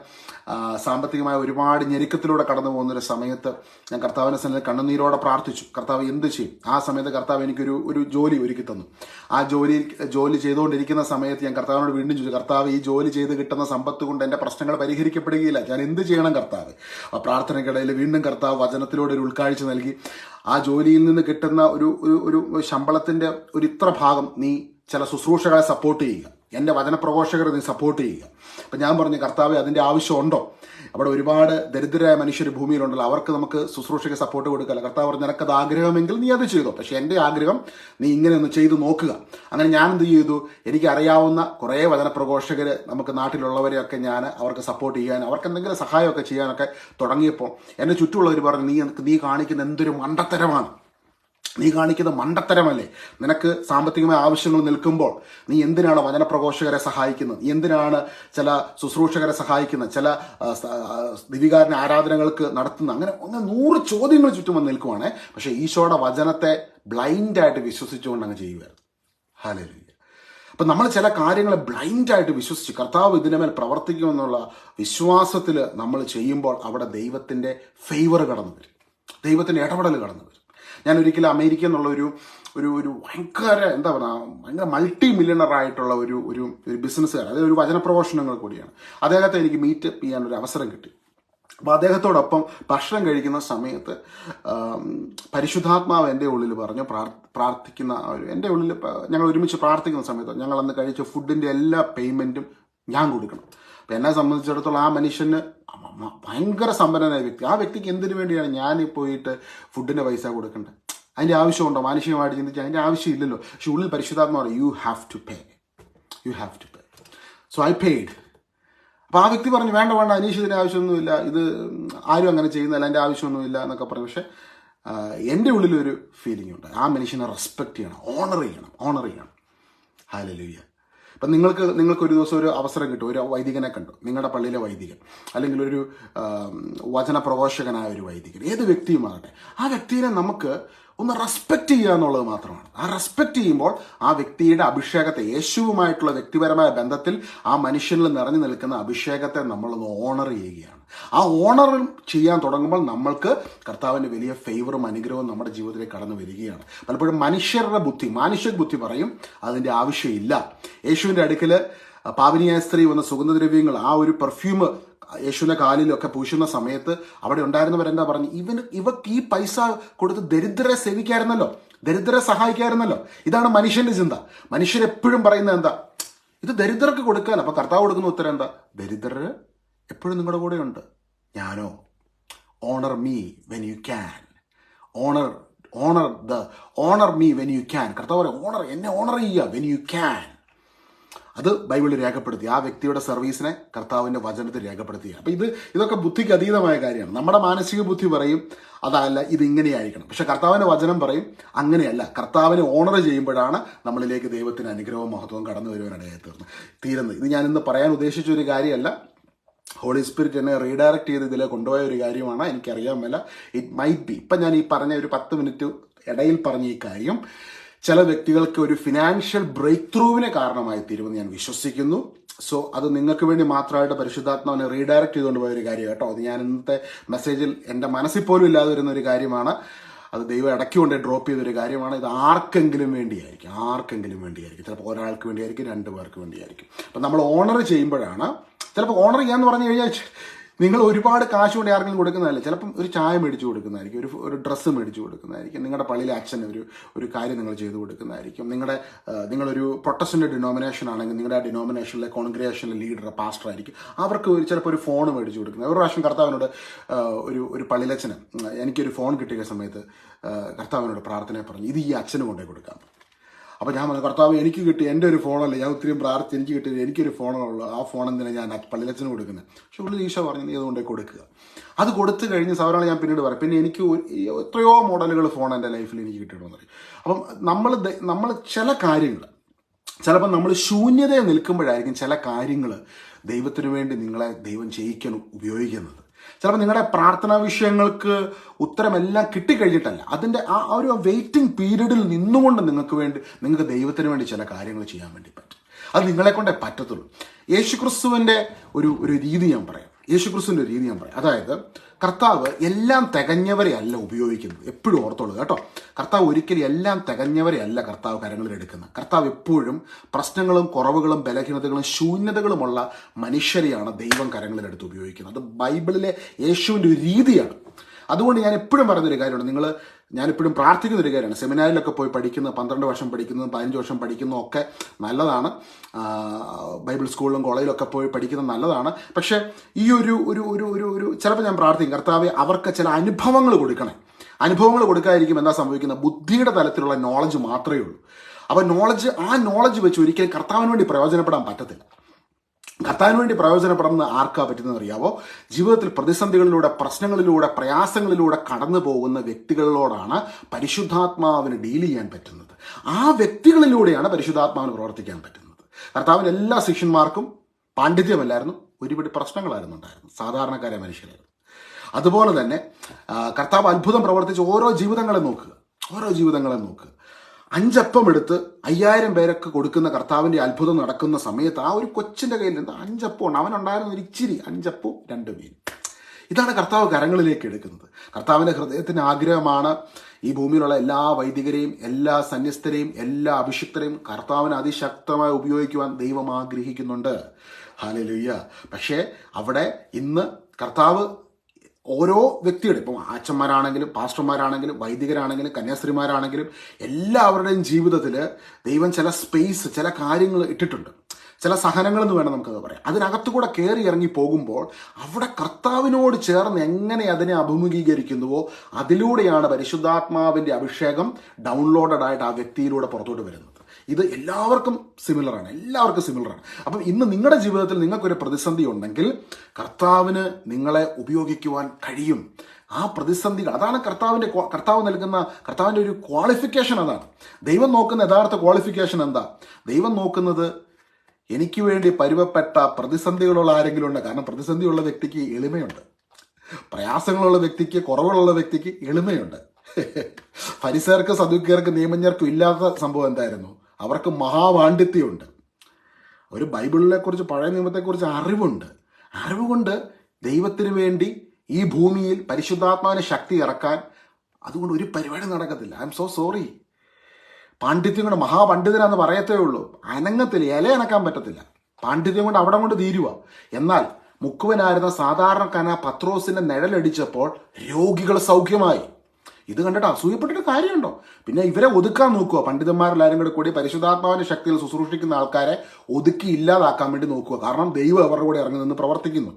സാമ്പത്തികമായ ഒരുപാട് ഞെരുക്കത്തിലൂടെ കടന്നു പോകുന്നൊരു സമയത്ത് ഞാൻ കർത്താവിനെ സന്നിധി കണ്ണുനീരോടെ പ്രാർത്ഥിച്ചു. കർത്താവ് എന്ത് ചെയ്യും? ആ സമയത്ത് കർത്താവ് എനിക്കൊരു ഒരു ജോലി ഒരുക്കി തന്നു. ആ ജോലി ജോലി ചെയ്തുകൊണ്ടിരിക്കുന്ന സമയത്ത് ഞാൻ കർത്താവിനോട് വീണ്ടും ചോദിച്ചു കർത്താവ് ഈ ജോലി ചെയ്ത് കിട്ടുന്ന സമ്പത്ത് കൊണ്ട് എന്റെ പ്രശ്നങ്ങൾ പരിഹരിക്കപ്പെടുകയില്ല. ഞാൻ എന്ത് ചെയ്യണം കർത്താവ്? ആ പ്രാർത്ഥനയ്ക്കിടയിൽ വീണ്ടും കർത്താവ് വചനത്തിലൂടെ ഒരു ഉൾക്കാഴ്ച നൽകി. ആ ജോലിയിൽ നിന്ന് കിട്ടുന്ന ഒരു ഒരു ശമ്പളത്തിന്റെ ഒരു ഇത്ര ഭാഗം നീ ചില ശുശ്രൂഷകളെ സപ്പോർട്ട് ചെയ്യുക. എന്റെ വചനപ്രഘോഷകരെ നീ സപ്പോർട്ട് ചെയ്യുക. അപ്പം ഞാൻ പറഞ്ഞു കർത്താവ് അതിന്റെ ആവശ്യമുണ്ടോ? അവിടെ ഒരുപാട് ദരിദ്രരായ മനുഷ്യർ ഭൂമിയിലുണ്ടല്ലോ. അവർക്ക് നമുക്ക് ശുശ്രൂഷയ്ക്ക് സപ്പോർട്ട് കൊടുക്കല്ല. കർത്താവ് പറഞ്ഞു നിനക്കത് ആഗ്രഹമെങ്കിൽ നീ അത് ചെയ്തോ. പക്ഷേ എന്റെ ആഗ്രഹം നീ ഇങ്ങനെ ഒന്ന് ചെയ്തു നോക്കുക. അങ്ങനെ ഞാൻ എന്ത് ചെയ്തു? എനിക്ക് അറിയാവുന്ന കുറേ വചനപ്രഘോഷകർ നമുക്ക് നാട്ടിലുള്ളവരെയൊക്കെ ഞാൻ അവർക്ക് സപ്പോർട്ട് ചെയ്യാൻ അവർക്ക് എന്തെങ്കിലും സഹായമൊക്കെ ചെയ്യാനൊക്കെ തുടങ്ങിയപ്പോൾ എന്റെ ചുറ്റുമുള്ളവർ പറഞ്ഞു നീ നീ കാണിക്കുന്ന എന്തൊരു മണ്ടത്തരമാണ്. നീ കാണിക്കുന്ന മണ്ടത്തരമല്ലേ? നിനക്ക് സാമ്പത്തികമായ ആവശ്യങ്ങൾ നിൽക്കുമ്പോൾ നീ എന്തിനാണ് വചനപ്രഘോഷകരെ സഹായിക്കുന്നത്? നീ എന്തിനാണ് ചില ശുശ്രൂഷകരെ സഹായിക്കുന്നത്? ചില ദിവികാരന ആരാധനകൾക്ക് നടത്തുന്ന അങ്ങനെ അങ്ങനെ നൂറ് ചോദ്യങ്ങൾ ചുറ്റും വന്ന് നിൽക്കുവാണേ. പക്ഷേ ഈശോയുടെ വചനത്തെ ബ്ലൈൻഡായിട്ട് വിശ്വസിച്ചുകൊണ്ട് അങ്ങ് ചെയ്യുമായിരുന്നു ഹാലലുയ്യ അപ്പം നമ്മൾ ചില കാര്യങ്ങളെ ബ്ലൈൻഡായിട്ട് വിശ്വസിച്ച് കർത്താവ് ഇതിനുമേൽ പ്രവർത്തിക്കുമെന്നുള്ള വിശ്വാസത്തിൽ നമ്മൾ ചെയ്യുമ്പോൾ അവിടെ ദൈവത്തിന്റെ ഫേവർ കടന്നു വരും. ദൈവത്തിന്റെ ഇടപെടൽ കടന്നു വരും. ഞാൻ ഒരിക്കലും അമേരിക്ക എന്നുള്ള ഒരു ഒരു ഒരു ഭയങ്കര എന്താ പറയുക ഭയങ്കര മൾട്ടി മില്യണർ ആയിട്ടുള്ള ഒരു ഒരു ഒരു ബിസിനസ്സുകാരൻ അതായത് ഒരു വചനപ്രഘോഷണങ്ങൾ കൂടിയാണ്. അദ്ദേഹത്തെ എനിക്ക് മീറ്റ് ചെയ്യാൻ ഒരു അവസരം കിട്ടി. അപ്പോൾ അദ്ദേഹത്തോടൊപ്പം ഭക്ഷണം കഴിക്കുന്ന സമയത്ത് പരിശുദ്ധാത്മാവ് എന്റെ ഉള്ളിൽ പറഞ്ഞു പ്രാർ- പ്രാർത്ഥിക്കുന്ന ഒരു എന്റെ ഉള്ളിൽ ഞങ്ങൾ ഒരുമിച്ച് പ്രാർത്ഥിക്കുന്ന സമയത്ത് ഞങ്ങൾ അന്ന് കഴിച്ച ഫുഡിന്റെ എല്ലാ പേയ്മെന്റും ഞാൻ കൊടുക്കണം. അപ്പം എന്നെ സംബന്ധിച്ചിടത്തോളം ആ മനുഷ്യന് ഭയങ്കര സമ്പന്നനായ വ്യക്തി. ആ വ്യക്തിക്ക് എന്തിനു വേണ്ടിയാണ് ഞാൻ പോയിട്ട് ഫുഡിന്റെ പൈസ കൊടുക്കേണ്ടത് അതിന്റെ ആവശ്യമുണ്ടോ? മാനുഷികമായിട്ട് ചിന്തിച്ചാൽ അതിന്റെ ആവശ്യമില്ലല്ലോ. പക്ഷെ ഉള്ളിൽ പരിശുദ്ധാത്മ പറയും you have to pay you have to pay so I paid അപ്പോൾ ആ വ്യക്തി പറഞ്ഞു വേണ്ട വേണ്ട അനീഷ് ഇതിന്റെ ആവശ്യമൊന്നുമില്ല. ഇത് ആരും അങ്ങനെ ചെയ്യുന്നില്ല. എന്റെ ആവശ്യമൊന്നുമില്ല എന്നൊക്കെ പറഞ്ഞു. പക്ഷേ എന്റെ ഉള്ളിലൊരു ഫീലിംഗ് ഉണ്ട്. ആ മനുഷ്യനെ റെസ്പെക്ട് ചെയ്യണം ഓണർ ചെയ്യണം ഓണർ ചെയ്യണം. ഹാലലുയ്യ ഇപ്പം നിങ്ങൾക്ക് നിങ്ങൾക്ക് ഒരു ദിവസം ഒരു അവസരം കിട്ടും ഒരു വൈദികനെ കണ്ടു. നിങ്ങളുടെ പള്ളിയിലെ വൈദികൻ അല്ലെങ്കിൽ ഒരു വചന പ്രഘോഷകനായ ഒരു വൈദികൻ ഏത് വ്യക്തിയുമാകട്ടെ ആ വ്യക്തിയെ നമുക്ക് ഒന്ന് റെസ്പെക്റ്റ് ചെയ്യുക എന്നുള്ളത് മാത്രമാണ്. ആ റെസ്പെക്ട് ചെയ്യുമ്പോൾ ആ വ്യക്തിയുടെ അഭിഷേകത്തെ യേശുവുമായിട്ടുള്ള വ്യക്തിപരമായ ബന്ധത്തിൽ ആ മനുഷ്യനിൽ നിറഞ്ഞു നിൽക്കുന്ന അഭിഷേകത്തെ നമ്മളൊന്ന് ഓണർ ചെയ്യുകയാണ്. ആ ഓണർ ചെയ്യാൻ തുടങ്ങുമ്പോൾ നമ്മൾക്ക് കർത്താവിന്റെ വലിയ ഫേവറും അനുഗ്രഹവും നമ്മുടെ ജീവിതത്തിലേക്ക് കടന്നു വരികയാണ്. പലപ്പോഴും മനുഷ്യരുടെ ബുദ്ധി മാനുഷിക ബുദ്ധി പറയും അതിന്റെ ആവശ്യമില്ല. യേശുവിന്റെ അടുക്കൽ പാവനിയായ സ്ത്രീ വന്ന സുഗന്ധദ്രവ്യങ്ങൾ ആ ഒരു പെർഫ്യൂം യേശുവിന്റെ കാലിലൊക്കെ പൂശുന്ന സമയത്ത് അവിടെ ഉണ്ടായിരുന്നവരെന്താ പറഞ്ഞു? ഇവന് ഇവക്ക് ഈ പൈസ കൊടുത്ത് ദരിദ്രരെ സേവിക്കായിരുന്നല്ലോ. ദരിദ്രരെ സഹായിക്കായിരുന്നല്ലോ. ഇതാണ് മനുഷ്യന്റെ ചിന്ത. മനുഷ്യരെപ്പോഴും പറയുന്നത് എന്താ? ഇത് ദരിദ്രർക്ക് കൊടുക്കാൻ. അപ്പൊ കർത്താവ് കൊടുക്കുന്ന ഉത്തരം എന്താ? ദരിദ്രര് എപ്പോഴും നിങ്ങളുടെ കൂടെ ഉണ്ട് ഞാനോ? Honour me when you can honour honour the honour me when you can കർത്താവ് ഓണർ എന്നെ ഓണർ ചെയ്യുക വെൻ യു ക്യാൻ അത് ബൈബിളിൽ രേഖപ്പെടുത്തി. ആ വ്യക്തിയുടെ സർവീസിനെ കർത്താവിന്റെ വചനത്തിൽ രേഖപ്പെടുത്തി. അപ്പൊ ഇത് ഇതൊക്കെ ബുദ്ധിക്ക് അതീതമായ കാര്യമാണ്. നമ്മുടെ മാനസിക ബുദ്ധി പറയും അതല്ല ഇത് ഇങ്ങനെയായിരിക്കണം. പക്ഷെ കർത്താവിന്റെ വചനം പറയും അങ്ങനെയല്ല. കർത്താവിനെ ഓണർ ചെയ്യുമ്പോഴാണ് നമ്മളിലേക്ക് ദൈവത്തിന് അനുഗ്രഹവും മഹത്വവും കടന്നു വരുവാനിടയായി തീർന്നത് തീരുന്നത്. ഇത് ഞാൻ ഇന്ന് പറയാൻ ഉദ്ദേശിച്ച ഒരു കാര്യമല്ല. ഹോളി സ്പിരിറ്റ് എന്നെ റീഡയറക്ട് ചെയ്ത് ഇതിലെ കൊണ്ടുപോയ ഒരു കാര്യമാണ്. എനിക്കറിയാൻ മേല. ഇറ്റ് മൈറ്റ് ബി ഇപ്പം ഞാൻ ഈ പറഞ്ഞ ഒരു പത്ത് മിനിറ്റ് ഇടയിൽ പറഞ്ഞ ഈ കാര്യം ചില വ്യക്തികൾക്ക് ഒരു ഫിനാൻഷ്യൽ ബ്രേക്ക് ത്രൂവിന് കാരണമായി തീരുമെന്ന് ഞാൻ വിശ്വസിക്കുന്നു. സോ അത് നിങ്ങൾക്ക് വേണ്ടി മാത്രമായിട്ട് പരിശുദ്ധാത്മാവിനെ റീഡയറക്ട് ചെയ്തുകൊണ്ട് പോയ ഒരു കാര്യം കേട്ടോ. അത് ഞാൻ ഇന്നത്തെ മെസ്സേജിൽ എന്റെ മനസ്സിൽ പോലും ഇല്ലാതെ വരുന്ന ഒരു കാര്യമാണ്. അത് ദൈവം ഇടയ്ക്ക് കൊണ്ട് ഡ്രോപ്പ് ചെയ്തൊരു കാര്യമാണ്. ഇത് ആർക്കെങ്കിലും വേണ്ടിയായിരിക്കും. ആർക്കെങ്കിലും വേണ്ടിയായിരിക്കും. ചിലപ്പോൾ ഒരാൾക്ക് വേണ്ടിയായിരിക്കും രണ്ട് പേർക്ക് വേണ്ടിയായിരിക്കും. അപ്പം നമ്മൾ ഓണർ ചെയ്യുമ്പോഴാണ് ചിലപ്പോൾ ഓണർ ചെയ്യാന്ന് പറഞ്ഞു കഴിഞ്ഞാൽ നിങ്ങൾ ഒരുപാട് കാശ് കൊണ്ട് ആർക്കെങ്കിലും കൊടുക്കുന്നതല്ല? ചിലപ്പം ഒരു ചായ മേടിച്ചു കൊടുക്കുന്നതായിരിക്കും ഒരു ഒരു ഡ്രസ്സ് മേടിച്ചു കൊടുക്കുന്നതായിരിക്കും. നിങ്ങളുടെ പള്ളിയിലെ അച്ഛന് ഒരു ഒരു കാര്യം നിങ്ങൾ ചെയ്തു കൊടുക്കുന്നതായിരിക്കും. നിങ്ങളുടെ നിങ്ങളൊരു പ്രൊട്ടസ്റ്റന്റ് ഡിനോമിനേഷൻ ആണെങ്കിൽ നിങ്ങളുടെ ആ ഡിനോമിനേഷനിലെ കോൺഗ്രേഷനിലെ ലീഡർ പാസ്റ്റർ ആയിരിക്കും. അവർക്ക് ചിലപ്പോൾ ഒരു ഫോൺ മേടിച്ചു കൊടുക്കുന്നത്. ഒരു പ്രാവശ്യം കർത്താവിനോട് ഒരു ഒരു പള്ളിയിലച്ഛന് എനിക്കൊരു ഫോൺ കിട്ടിയ സമയത്ത് കർത്താവിനോട് പ്രാർത്ഥനയെ പറഞ്ഞു ഇത് ഈ അച്ഛനും കൊണ്ടുപോയി കൊടുക്കാം അപ്പോൾ ഞാൻ പറഞ്ഞു കർത്താവ് എനിക്ക് കിട്ടി എന്റെ ഒരു ഫോണല്ല ഞാൻ ഒത്തിരി പ്രാർത്ഥിച്ച് എനിക്ക് കിട്ടിയത് എനിക്കൊരു ഫോണുള്ളൂ ആ ഫോൺ എന്തിനാണ് ഞാൻ പള്ളിലച്ചന് കൊടുക്കുന്നത്? പക്ഷെ ഉള്ളിൽ ഈശോ പറഞ്ഞു നീ അതുകൊണ്ട് കൊടുക്കുക. അത് കൊടുത്തു കഴിഞ്ഞ് സൗരാണ് ഞാൻ പിന്നീട് പറയാം പിന്നെ എനിക്ക് എത്രയോ മോഡലുകൾ ഫോൺ എന്റെ ലൈഫിൽ എനിക്ക് കിട്ടിയിട്ടുണ്ടെന്ന് പറയും. അപ്പം നമ്മൾ നമ്മൾ ചില കാര്യങ്ങൾ ചിലപ്പോൾ നമ്മൾ ശൂന്യതയെ നിൽക്കുമ്പോഴായിരിക്കും ചില കാര്യങ്ങൾ ദൈവത്തിനു വേണ്ടി നിങ്ങളെ ദൈവം ചെയ്യിക്കാൻ ഉപയോഗിക്കുന്നത്. ചിലപ്പോൾ നിങ്ങളുടെ പ്രാർത്ഥനാ വിഷയങ്ങൾക്ക് ഉത്തരമെല്ലാം കിട്ടിക്കഴിഞ്ഞിട്ടല്ല. അതിന്റെ ആ ഒരു വെയിറ്റിംഗ് പീരീഡിൽ നിന്നുകൊണ്ട് നിങ്ങൾക്ക് വേണ്ടി നിങ്ങൾക്ക് ദൈവത്തിന് വേണ്ടി ചില കാര്യങ്ങൾ ചെയ്യാൻ വേണ്ടി പറ്റും. അത് നിങ്ങളെ കൊണ്ടേ പറ്റത്തുള്ളൂ. യേശുക്രിസ്തുവിന്റെ ഒരു ഒരു രീതി ഞാൻ പറയാം. യേശുക്രിസ്തുവിന്റെ രീതി ഞാൻ പറയാം. അതായത് കർത്താവ് എല്ലാം തികഞ്ഞവരെ അല്ല ഉപയോഗിക്കുന്നത്. എപ്പോഴും ഓർത്തോളൂ കേട്ടോ. കർത്താവ് ഒരിക്കലും എല്ലാം തികഞ്ഞവരെ അല്ല കർത്താവ് കരങ്ങളിൽ എടുക്കുന്നത്. കർത്താവ് എപ്പോഴും പ്രശ്നങ്ങളും കുറവുകളും ബലഹീനതകളും ശൂന്യതകളുമുള്ള മനുഷ്യരെയാണ് ദൈവം കരങ്ങളിലെടുത്ത് ഉപയോഗിക്കുന്നത്. അത് ബൈബിളിലെ യേശുവിന്റെ ഒരു രീതിയാണ്. അതുകൊണ്ട് ഞാൻ എപ്പോഴും പറയുന്നൊരു കാര്യമാണ് നിങ്ങൾ ഞാനെപ്പോഴും പ്രാർത്ഥിക്കുന്ന ഒരു കാര്യമാണ്. സെമിനാറിലൊക്കെ പോയി പഠിക്കുന്ന പന്ത്രണ്ട് വർഷം പഠിക്കുന്നതും പതിനഞ്ച് വർഷം പഠിക്കുന്നതും ഒക്കെ നല്ലതാണ്. ബൈബിൾ സ്കൂളിലും കോളേജിലൊക്കെ പോയി പഠിക്കുന്നത് നല്ലതാണ്. പക്ഷേ ഈ ഒരു ഒരു ഒരു ഒരു ഒരു ചിലപ്പോൾ ഞാൻ പ്രാർത്ഥിക്കും കർത്താവ് അവർക്ക് ചില അനുഭവങ്ങൾ കൊടുക്കണേ. അനുഭവങ്ങൾ കൊടുക്കാതിരിക്കും എന്താ സംഭവിക്കുന്നത്? ബുദ്ധിയുടെ തലത്തിലുള്ള നോളജ് മാത്രമേ ഉള്ളൂ. അപ്പോൾ നോളജ് ആ നോളജ് വെച്ച് ഒരിക്കലും കർത്താവിന് വേണ്ടി പ്രയോജനപ്പെടാൻ പറ്റത്തില്ല. കർത്താവിന് വേണ്ടി പ്രയോജനപ്പെടുന്ന ആർക്കാ പറ്റുന്നത് അറിയാവോ ജീവിതത്തിൽ പ്രതിസന്ധികളിലൂടെ പ്രശ്നങ്ങളിലൂടെ പ്രയാസങ്ങളിലൂടെ കടന്നു പോകുന്ന വ്യക്തികളിലോടാണ് പരിശുദ്ധാത്മാവിന് ഡീൽ ചെയ്യാൻ പറ്റുന്നത്. ആ വ്യക്തികളിലൂടെയാണ് പരിശുദ്ധാത്മാവിന് പ്രവർത്തിക്കാൻ പറ്റുന്നത്. കർത്താവിന് എല്ലാ ശിഷ്യന്മാർക്കും പാണ്ഡിത്യമല്ലായിരുന്നു ഒരുപാട് പ്രശ്നങ്ങളായിരുന്നു ഉണ്ടായിരുന്നു സാധാരണക്കാരെ മനുഷ്യരായിരുന്നു. അതുപോലെ തന്നെ കർത്താവ് അത്ഭുതം പ്രവർത്തിച്ച് ഓരോ ജീവിതങ്ങളെ നോക്കുക. ഓരോ ജീവിതങ്ങളെ നോക്കുക. അഞ്ചപ്പം എടുത്ത് അയ്യായിരം പേരൊക്കെ കൊടുക്കുന്ന കർത്താവിന്റെ അത്ഭുതം നടക്കുന്ന സമയത്ത് ആ ഒരു കൊച്ചിന്റെ കയ്യിൽ നിന്ന് അഞ്ചപ്പം ഉണ്ട് അവനുണ്ടായിരുന്ന ഒരു ഇച്ചിരി അഞ്ചപ്പവും രണ്ട് മീൻ ഇതാണ് കർത്താവ് കരങ്ങളിലേക്ക് എടുക്കുന്നത്. കർത്താവിന്റെ ഹൃദയത്തിന് ആഗ്രഹമാണ് ഈ ഭൂമിയിലുള്ള എല്ലാ വൈദികരെയും എല്ലാ സന്യസ്തരെയും എല്ലാ അഭിഷിക്തരെയും കർത്താവിനെ അതിശക്തമായി ഉപയോഗിക്കുവാൻ ദൈവം ആഗ്രഹിക്കുന്നുണ്ട്. ഹാലലുയ്യ പക്ഷേ അവിടെ ഇന്ന് കർത്താവ് ഓരോ വ്യക്തിയുടെ ഇപ്പം ആച്ചന്മാരാണെങ്കിലും പാസ്റ്റർമാരാണെങ്കിലും വൈദികരാണെങ്കിലും കന്യാസ്ത്രീമാരാണെങ്കിലും എല്ലാവരുടെയും ജീവിതത്തിൽ ദൈവം ചില സ്പേസ് ചില കാര്യങ്ങൾ ഇട്ടിട്ടുണ്ട്. ചില സഹനങ്ങൾ എന്ന് വേണം നമുക്കത് പറയാം. അതിനകത്തു കൂടെ കയറി ഇറങ്ങി പോകുമ്പോൾ അവിടെ കർത്താവിനോട് ചേർന്ന് എങ്ങനെ അതിനെ അഭിമുഖീകരിക്കുന്നുവോ അതിലൂടെയാണ് പരിശുദ്ധാത്മാവിന്റെ അഭിഷേകം ഡൗൺലോഡഡ് ആയിട്ട് ആ വ്യക്തിയിലൂടെ പുറത്തോട്ട് വരുന്നത്. ഇത് എല്ലാവർക്കും സിമിലറാണ് എല്ലാവർക്കും സിമിലറാണ് അപ്പം ഇന്ന് നിങ്ങളുടെ ജീവിതത്തിൽ നിങ്ങൾക്കൊരു പ്രതിസന്ധി ഉണ്ടെങ്കിൽ കർത്താവിന് നിങ്ങളെ ഉപയോഗിക്കുവാൻ കഴിയും. ആ പ്രതിസന്ധികൾ അതാണ് കർത്താവിന്റെ കർത്താവ് നൽകുന്ന കർത്താവിന്റെ ഒരു ക്വാളിഫിക്കേഷൻ അതാണ്. ദൈവം നോക്കുന്ന യഥാർത്ഥ ക്വാളിഫിക്കേഷൻ എന്താ? ദൈവം നോക്കുന്നത് എനിക്ക് വേണ്ടി പരുവപ്പെട്ട പ്രതിസന്ധികളുള്ള ആരെങ്കിലും ഉണ്ട്? കാരണം പ്രതിസന്ധിയുള്ള വ്യക്തിക്ക് എളിമയുണ്ട്. പ്രയാസങ്ങളുള്ള വ്യക്തിക്ക് കുറവുള്ള വ്യക്തിക്ക് എളിമയുണ്ട്. ഫരിസേർക്ക് സദുക്കർക്ക് നിയമജ്ഞർക്കും ഇല്ലാത്ത സംഭവം എന്തായിരുന്നു? അവർക്ക് മഹാപാണ്ഡിത്യമുണ്ട്. ഒരു ബൈബിളിനെ കുറിച്ച് പഴയ നിയമത്തെക്കുറിച്ച് അറിവുണ്ട്. അറിവുകൊണ്ട് ദൈവത്തിന് വേണ്ടി ഈ ഭൂമിയിൽ പരിശുദ്ധാത്മാവിന് ശക്തി ഇറക്കാൻ അതുകൊണ്ട് ഒരു പരിപാടി നടക്കത്തില്ല. ഐ എം സോ സോറി പാണ്ഡിത്യം കൊണ്ട് മഹാപണ്ഡിതനാന്ന് പറയത്തേ ഉള്ളൂ. അനങ്ങത്തില്ല ഇല അനക്കാൻ പറ്റത്തില്ല. പാണ്ഡിത്യം കൊണ്ട് അവിടെ കൊണ്ട് തീരുക എന്നാൽ മുക്കുവനായിരുന്ന സാധാരണക്കാരന പത്രോസിന്റെ നിഴലടിച്ചപ്പോൾ രോഗികൾ സൗഖ്യമായി. ഇത് കണ്ടിട്ട് അസൂയപ്പെട്ടിട്ട് കാര്യമുണ്ടോ? പിന്നെ ഇവരെ ഒതുക്കാൻ നോക്കുക. പണ്ഡിതന്മാരെല്ലാവരും കൂടെ കൂടി പരിശുദ്ധാത്മാവിന്റെ ശക്തിയിൽ ശുശ്രൂഷിക്കുന്ന ആൾക്കാരെ ഒതുക്കി ഇല്ലാതാക്കാൻ വേണ്ടി നോക്കുക. കാരണം ദൈവം അവരുടെ കൂടെ ഇറങ്ങി നിന്ന് പ്രവർത്തിക്കുന്നു.